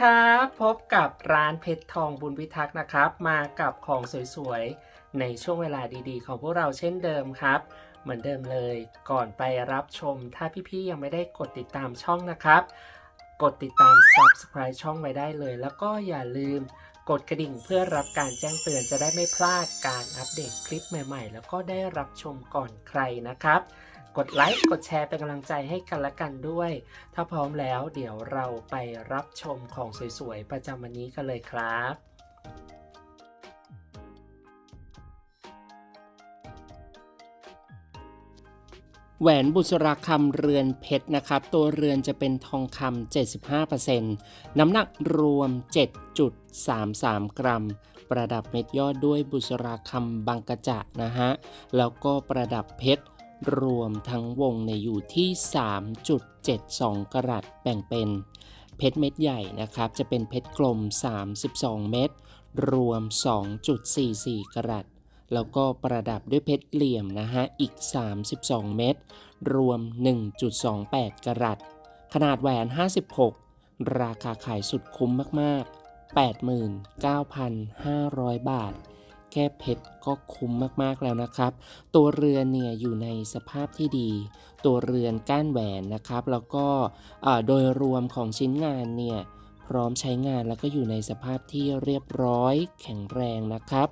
ครับ พบกับร้านเพชรทองบุญพิทักษ์นะครับ มากับของสวยๆ ในช่วงเวลาดีๆ ของพวกเราเช่นเดิมครับ เหมือนเดิมเลยก่อนไปรับชม ถ้าพี่ๆยังไม่ได้กดติดตามช่องนะครับ กดติดตาม Subscribe ช่องไว้ได้เลย แล้วก็อย่าลืมกดกระดิ่งเพื่อรับการแจ้งเตือนจะได้ไม่พลาดการอัปเดตคลิปใหม่ๆ แล้วก็ได้รับชมก่อนใครนะครับ กดไลค์ กดแชร์เป็นกำลังใจให้กันและกันด้วย ถ้าพร้อมแล้วเดี๋ยวเราไปรับชมของสวยๆ ประจำวันนี้กันเลยครับแหวนบุษราคำเรือนเพชรนะครับ ตัวเรือนจะเป็นทองคำ 75%น้ำหนักรวม 7.33 กรัม ประดับเม็ดยอดด้วยบุษราคำบางกระจะนะฮะ แล้วก็ประดับเพชร รวมทั้งวงในอยู่ที่ 3.72 กรัตแบ่งเป็น เพชรเม็ดใหญ่นะครับ จะเป็นเพชรกลม 32 เม็ดรวม 2.44 กรัตแล้วก็ประดับด้วยเพชรเหลี่ยมนะฮะ อีก 32 เม็ดรวม 1.28 กรัตขนาดแหวน 56 ราคาขายสุดคุ้มมาก ๆ 89,500 บาท แค่เพชรก็คุ้มมากๆแล้วนะครับ ตัวเรือนเนี่ยอยู่ในสภาพที่ดี ตัวเรือนก้านแหวนนะครับ แล้วก็โดยรวมของชิ้นงานเนี่ยพร้อมใช้งานแล้วก็อยู่ในสภาพที่เรียบร้อยแข็งแรงนะครับ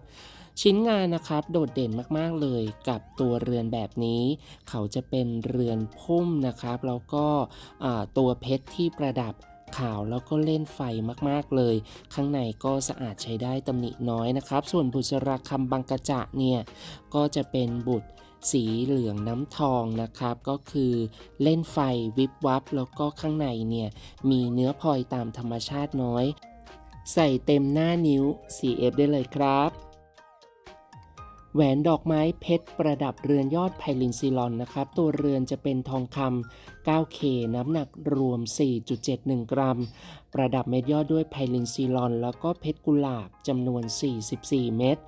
ชิ้นงานนะครับโดดเด่นมากๆเลยกับตัวเรือนแบบนี้ เขาจะเป็นเรือนพุ่มนะครับ แล้วก็ตัวเพชรที่ประดับ ขาวแล้วก็เล่นไฟมากๆเลย ข้างในก็สะอาดใช้ได้ตำหนิน้อยนะครับ ส่วนบุษราคำบางกระจะเนี่ยก็จะเป็นบุตรสีเหลืองน้ำทองนะครับ ก็คือเล่นไฟวิบวับ แล้วก็ข้างในเนี่ยมีเนื้อพลอยตามธรรมชาติน้อย ใส่เต็มหน้านิ้ว 4F ได้เลยครับ แหวนดอกไม้เพชรประดับเรือนยอดไพลินซิลอนนะครับ ตัวเรือนจะเป็นทองคำ 9K น้ำหนักรวม 4.71 กรัม ประดับเม็ดยอดด้วยไพลินซิลอน แล้วก็เพชรกุหลาบจำนวน 44 เม็ด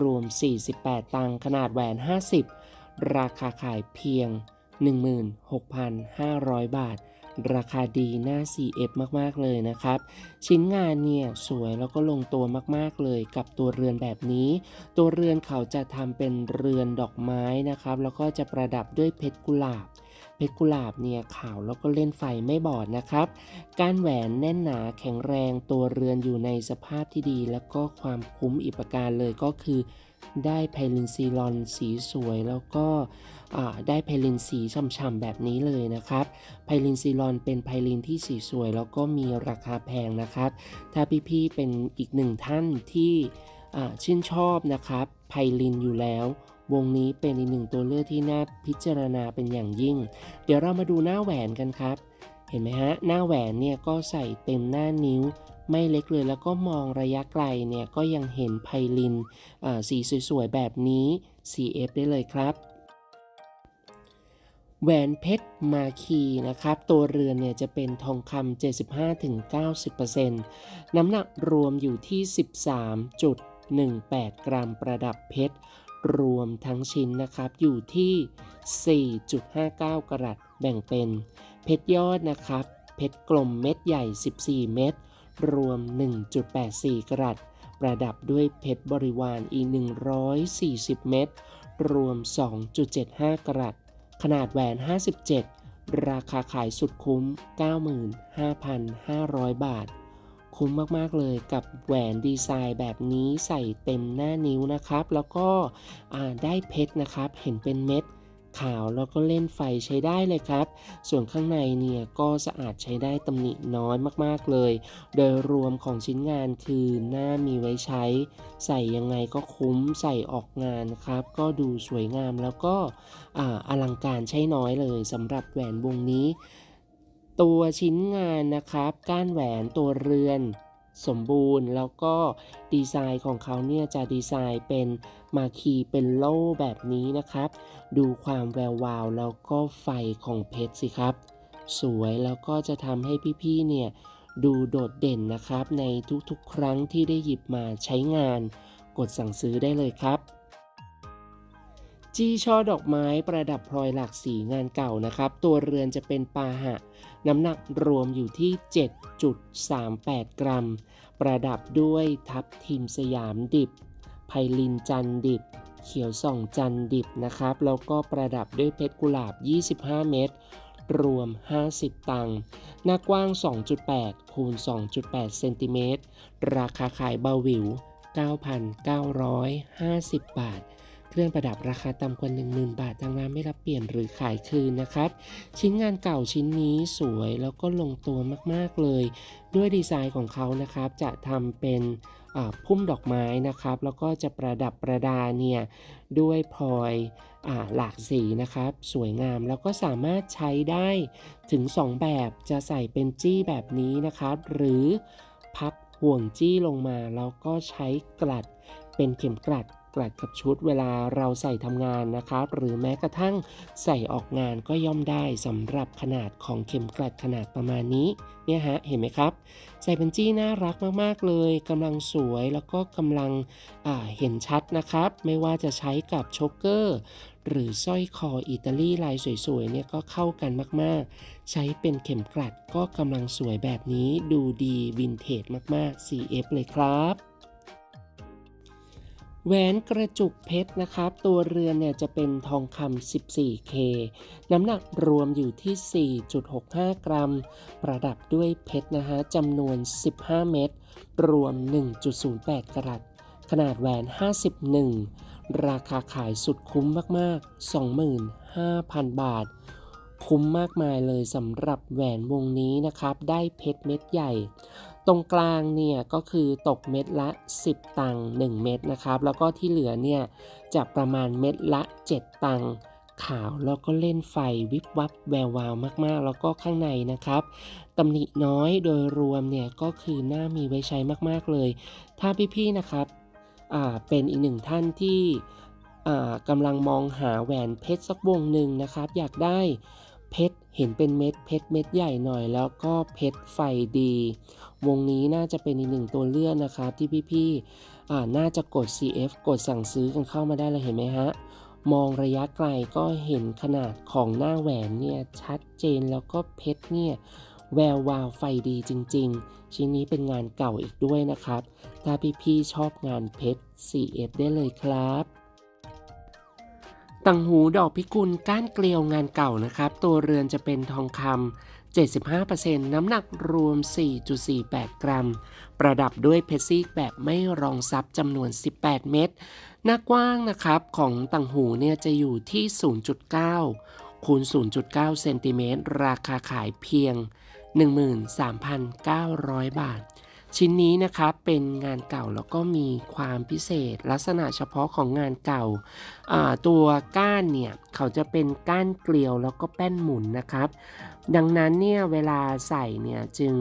รวม 48 ตังค์ขนาดแหวน 50 ราคาขายเพียง 16,500 บาท ราคาดีหน้า CF มากๆเลยนะครับ ชิ้นงานเนี่ยสวยแล้วก็ลงตัวมากๆเลยกับตัวเรือนแบบนี้ ตัวเรือนเขาจะทำเป็นเรือนดอกไม้นะครับ แล้วก็จะประดับด้วยเพชรกุหลาบ เพชรกุหลาบเนี่ยขาวแล้วก็เล่นไฟไม่บอดนะครับ การแหวนแน่นหนาแข็งแรงตัวเรือนอยู่ในสภาพที่ดี แล้วก็ความคุ้มอีกประการเลยก็คือ ได้ไพลินซีลอนสีสวยแล้วก็ได้ไพลินสีฉ่ำๆแบบนี้เลยนะครับไพลินซีลอนเป็นไพลินที่สีสวย แล้วก็มีราคาแพงนะครับ ถ้าพี่ๆเป็นอีกหนึ่งท่านที่ชื่นชอบนะครับไพลินอยู่แล้ว วงนี้เป็นอีกหนึ่งตัวเลือกที่น่าพิจารณาเป็นอย่างยิ่ง เดี๋ยวเรามาดูหน้าแหวนกันครับ เห็นไหมฮะ หน้าแหวนเนี่ยก็ใส่เต็มหน้านิ้ว ไม่เล็กเลยแล้วก็มองระยะไกลเนี่ยก็ยังเห็นไพลินสีสวยๆ แบบนี้ CF ได้เลยครับแหวนเพชรมาคีนะครับ ตัวเรือนเนี่ยจะเป็นทองคำ 75-90%น้ำหนักรวมอยู่ที่ 13.18 กรัมประดับเพชร รวมทั้งชิ้นนะครับอยู่ที่ 4.59 กรัตแบ่งเป็น เพชรยอดนะครับ เพชรกลมเม็ดใหญ่ 14 เม็ดรวม 1.84 กรัตประดับด้วยเพชรบริวารอีก 140 เม็ดรวม 2.75 กรัตขนาดแหวน 57 ราคาขายสุดคุ้ม 95,500 บาท คุ้มมากๆเลยกับแหวนดีไซน์แบบนี้ใส่เต็มหน้านิ้วนะครับ แล้วก็ได้เพชรนะครับ เห็นเป็นเม็ดขาวแล้วก็เล่นไฟใช้ได้เลยครับ ส่วนข้างในเนี่ยก็สะอาดใช้ได้ตำหนิน้อยมากๆเลย โดยรวมของชิ้นงานคือหน้ามีไว้ใช้ ใส่ยังไงก็คุ้มใส่ออกงานครับ ก็ดูสวยงามแล้วก็ออลังการใช้น้อยเลยสำหรับแหวนวงนี้ ตัวชิ้นงานนะครับ ก้านแหวนตัวเรือน สมบูรณ์แล้วก็ดีไซน์ของเขาเนี่ยจะดีไซน์เป็นมาคีเป็นโล่แบบนี้นะครับ ดูความแวววาวแล้วก็ไฟของเพชรสิครับ สวยแล้วก็จะทำให้พี่ๆเนี่ยดูโดดเด่นนะครับในทุกๆ ครั้งที่ได้หยิบมาใช้งาน กดสั่งซื้อได้เลยครับ จี้ช่อดอกไม้ประดับพลอยหลากสีงานเก่านะครับ ตัวเรือนจะเป็นปาหะ น้ำหนักรวมอยู่ที่ 7.38 กรัม ประดับด้วยทับทิมสยามดิบ ไพลินจันดิบ เขียวส่องจันดิบนะครับ แล้วก็ประดับด้วยเพชรกุหลาบ 25 เม็ดรวม 50 ตังค์ หน้ากว้าง 2.8 คูณ 2.8 เซนติเมตร ราคาขายเบาหวิว 9,950 บาท เครื่องประดับราคาต่ำกว่า 10,000 บาททางร้านไม่รับเปลี่ยนหรือขายคืนนะครับ ชิ้นงานเก่าชิ้นนี้สวยแล้วก็ลงตัวมากๆเลย ด้วยดีไซน์ของเขานะครับจะทำเป็นพุ่มดอกไม้นะครับ แล้วก็จะประดับประดาเนี่ยด้วยพลอยอหลากสีนะครับ สวยงามแล้วก็สามารถใช้ได้ถึง 2 แบบจะใส่เป็นจี้แบบนี้นะครับ หรือพับห่วงจี้ลงมาแล้วก็ใช้กลัดเป็นเข็มกลัด กลัดกับชุดเวลาเราใส่ทำงานนะครับ หรือแม้กระทั่งใส่ออกงานก็ย่อมได้สำหรับขนาดของเข็มกลัดขนาดประมาณนี้เนี่ยฮะเห็นไหมครับ ใส่เป็นจี้น่ารักมากๆเลยกำลังสวยแล้วก็กำลังเห็นชัดนะครับ ไม่ว่าจะใช้กับโชกเกอร์หรือสร้อยคออิตาลีลายสวยๆเนี่ยก็เข้ากันมากๆ ใช้เป็นเข็มกลัดก็กำลังสวยแบบนี้ดูดีวินเทจมากๆ CF เลยครับ แหวนกระจุกเพชรนะครับ ตัวเรือนเนี่ยจะเป็นทองคำ 14K น้ำหนักรวมอยู่ที่ 4.65 กรัม ประดับด้วยเพชรนะฮะจำนวน 15 เม็ด รวม 1.08 กรัต ขนาดแหวน 51 ราคาขายสุดคุ้มมาก ๆ 25,000 บาท คุ้มมากมายเลยสำหรับแหวนวงนี้นะครับ ได้เพชรเม็ดใหญ่ ตรงกลางเนี่ยก็คือตกเม็ดละ 10 ตังค์1เม็ดนะครับ แล้วก็ที่เหลือเนี่ยจะประมาณเม็ดละ 7 ตังค์ขาวแล้วก็เล่นไฟวิบวับแวววาวมากๆ แล้วก็ข้างในนะครับตำหนิน้อยโดยรวมเนี่ยก็คือน่ามีไว้ใช้มากๆเลย ถ้าพี่ๆนะครับเป็นอีกหนึ่งท่านที่กำลังมองหาแหวนเพชรสักวงหนึ่งนะครับ อยากได้เพชรเห็นเป็นเม็ดเพชรเม็ดใหญ่หน่อย แล้วก็เพชรไฟดี วงนี้น่าจะเป็นอีกหนึ่งตัวเลือกนะครับที่พี่ๆอ่าน่าจะกด CF กดสั่งซื้อกันเข้ามาได้เลยเห็นไหมฮะมองระยะไกลก็เห็นขนาดของหน้าแหวนเนี่ยชัดเจนแล้วก็เพชรเนี่ยแวววาวไฟดีจริง ๆ ชิ้นนี้เป็นงานเก่าอีกด้วยนะครับ ถ้าพี่ๆชอบงานเพชร CF ได้เลยครับตังหูดอกพิกุลก้านเกลียวงานเก่านะครับ ตัวเรือนจะเป็นทองคำ 75%น้ำหนักรวม 4.48 กรัม ประดับด้วยเพชรซีกแบบไม่รองซับจำนวน 18 เม็ด หน้ากว้างนะครับของต่างหูเนี่ยจะอยู่ที่ 0.9 คูณ 0.9 เซนติเมตร ราคาขายเพียง 13,900 บาท ชิ้นนี้นะครับเป็นงานเก่าแล้วก็มีความพิเศษลักษณะเฉพาะของงานเก่าอ่าตัวก้านเนี่ย เขาจะเป็นก้านเกลียวแล้วก็แป้นหมุนนะครับ ดังนั้นเนี่ยเวลาใส่เนี่ยจึง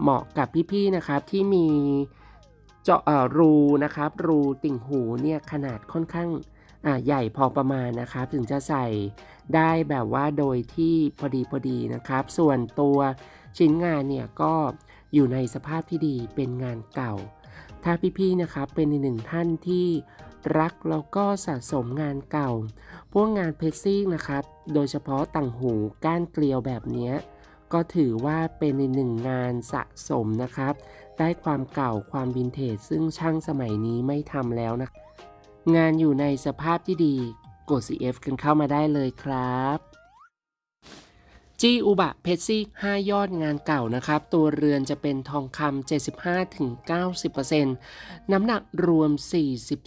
เหมาะกับพี่ๆนะครับที่มีเจาะรูนะครับรูติ่งหูเนี่ยขนาดค่อนข้างใหญ่พอประมาณนะครับ ถึงจะใส่ได้แบบว่าโดยที่พอดีพอดีนะครับ ส่วนตัวชิ้นงานเนี่ยก็อยู่ในสภาพที่ดีเป็นงานเก่า ถ้าพี่ๆนะครับเป็นหนึ่งท่านที่ รักแล้วก็สะสมงานเก่า พวกงานเพชรซิ่งนะครับ โดยเฉพาะต่างหูก้านเกลียวแบบนี้ก็ถือว่าเป็นในหนึ่งงานสะสมนะครับ ได้ความเก่าความวินเทจซึ่งช่างสมัยนี้ไม่ทำแล้วนะ งานอยู่ในสภาพที่ดี กด CF กันเข้ามาได้เลยครับ จีอุบะเพชซีก5ยอดงานเก่านะครับ ตัวเรือนจะเป็นทองคำ 75-90%น้ำหนักรวม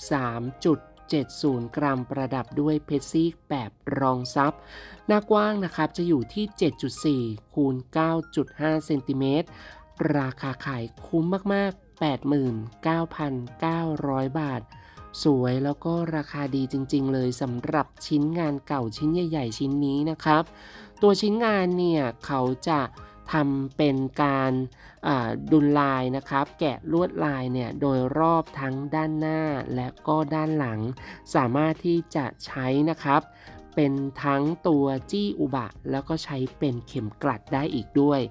43.70 กรัมประดับด้วยเพชซีกแบบรองซับ หน้ากว้างนะครับจะอยู่ที่ 7.4 คูณ 9.5 เซนติเมตร ราคาขายคุ้มมาก ๆ 89,900 บาท สวยแล้วก็ราคาดีจริง ๆ เลยสำหรับชิ้นงานเก่าชิ้นใหญ่ ๆ ชิ้นนี้นะครับ ตัวชิ้นงานเนี่ยเขาจะทำเป็นการดุลลายนะครับ แกะลวดลายเนี่ยโดยรอบทั้งด้านหน้าและก็ด้านหลัง สามารถที่จะใช้นะครับ เป็นทั้งตัวจี้อุบะ แล้วก็ใช้เป็นเข็มกลัดได้อีกด้วย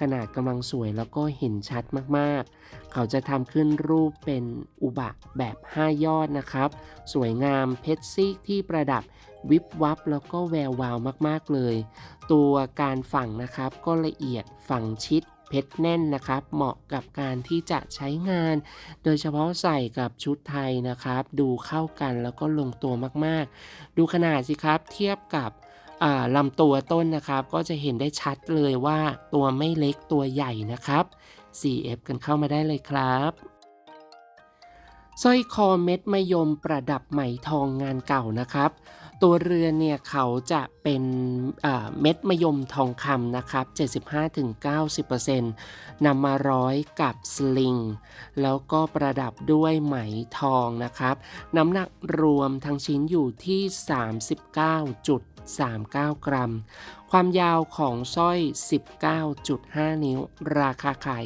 ขนาดกำลังสวยแล้วก็เห็นชัดมากๆ เขาจะทำขึ้นรูปเป็นอุบะแบบ 5 ยอดนะครับ สวยงามเพชรซีกที่ประดับวิบวับแล้วก็แวววาวมากๆเลย ตัวการฝังนะครับก็ละเอียดฝังชิด เพชรแน่นนะครับ เหมาะกับการที่จะใช้งาน โดยเฉพาะใส่กับชุดไทยนะครับ ดูเข้ากันแล้วก็ลงตัวมากๆ ดูขนาดสิครับเทียบกับลำตัวต้นนะครับ ก็จะเห็นได้ชัดเลยว่าตัวไม่เล็กตัวใหญ่นะครับ CF กันเข้ามาได้เลยครับ สร้อยคอเม็ดมะยมประดับไหมทองงานเก่านะครับ ตัวเรือนเนี่ยเขาจะเป็นเม็ดมะยมทองคำนะครับ 75-90%นำมาร้อยกับสลิง แล้วก็ประดับด้วยไหมทองนะครับ น้ำหนักรวมทั้งชิ้นอยู่ที่ 39.39 กรัม ความยาวของสร้อย 19.5 นิ้ว ราคาขาย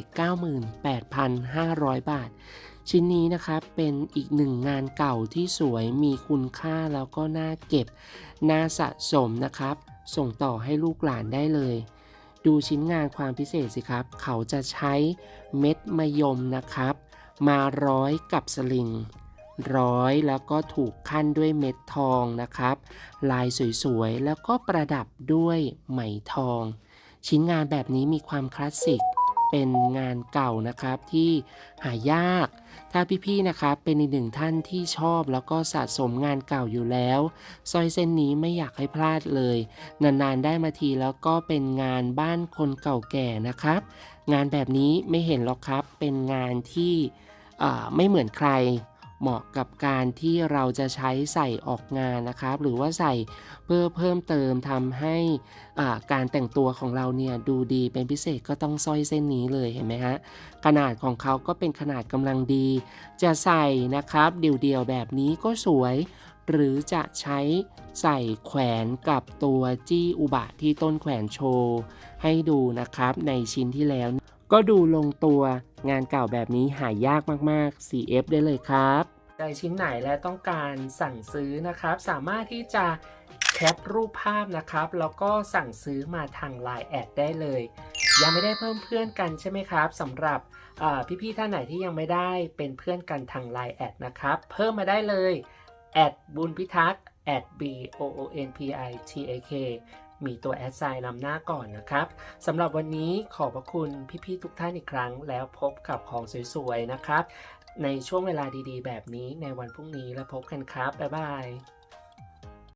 98,500 บาท ชิ้นนี้นะครับเป็นอีกหนึ่งงานเก่าที่สวยมีคุณค่าแล้วก็น่าเก็บ น่าสะสมนะครับ ส่งต่อให้ลูกหลานได้เลย ดูชิ้นงานความพิเศษสิครับ เขาจะใช้เม็ดมะยมนะครับ มาร้อยกับสลิงร้อยแล้วก็ถูกขั้นด้วยเม็ดทองนะครับ ลายสวยๆ แล้วก็ประดับด้วยไหมทอง ชิ้นงานแบบนี้มีความคลาสสิก เป็นงานเก่านะครับที่หายาก ถ้าพี่ๆนะครับเป็นอีกหนึ่งท่านที่ชอบแล้วก็สะสมงานเก่าอยู่แล้วสร้อยเส้นนี้ไม่อยากให้พลาดเลย นานๆได้มาทีแล้วก็เป็นงานบ้านคนเก่าแก่นะครับ งานแบบนี้ไม่เห็นหรอกครับเป็นงานที่ไม่เหมือนใคร เหมาะกับการที่เราจะใช้ใส่ออกงานนะครับ หรือว่าใส่เพื่อเพิ่มเติมทำให้การแต่งตัวของเราเนี่ยดูดีเป็นพิเศษก็ต้องสร้อยเส้นนี้เลยเห็นไหมฮะขนาดของเขาก็เป็นขนาดกำลังดี จะใส่นะครับเดี่ยวๆแบบนี้ก็สวย หรือจะใช้ใส่แขวนกับตัวจี้อุบะที่ต้นแขวนโชว์ให้ดูนะครับในชิ้นที่แล้ว ก็ดูลงตัวงานเก่าแบบนี้หายากมากๆ CF ได้เลยครับใจชิ้นไหนและต้องการสั่งซื้อนะครับ สามารถที่จะแคปรูปภาพนะครับ แล้วก็สั่งซื้อมาทาง Line แอดได้เลย ยังไม่ได้เพิ่มเพื่อนกันใช่ไหมครับสำหรับพี่ๆท่านไหนที่ยังไม่ได้เป็นเพื่อนกันทาง Line แอดนะครับ เพิ่มมาได้เลยแอดบุญพิทักษ์ at b o o n p i t a k มีตัวแอดไซน์นำหน้าก่อนนะครับสำหรับวันนี้ขอบพระคุณพี่ๆทุกท่านอีกครั้ง แล้วพบกับของสวยๆนะครับ ในช่วงเวลาดีๆ แบบนี้ในวันพรุ่งนี้แล้วพบกันครับ บ๊ายบาย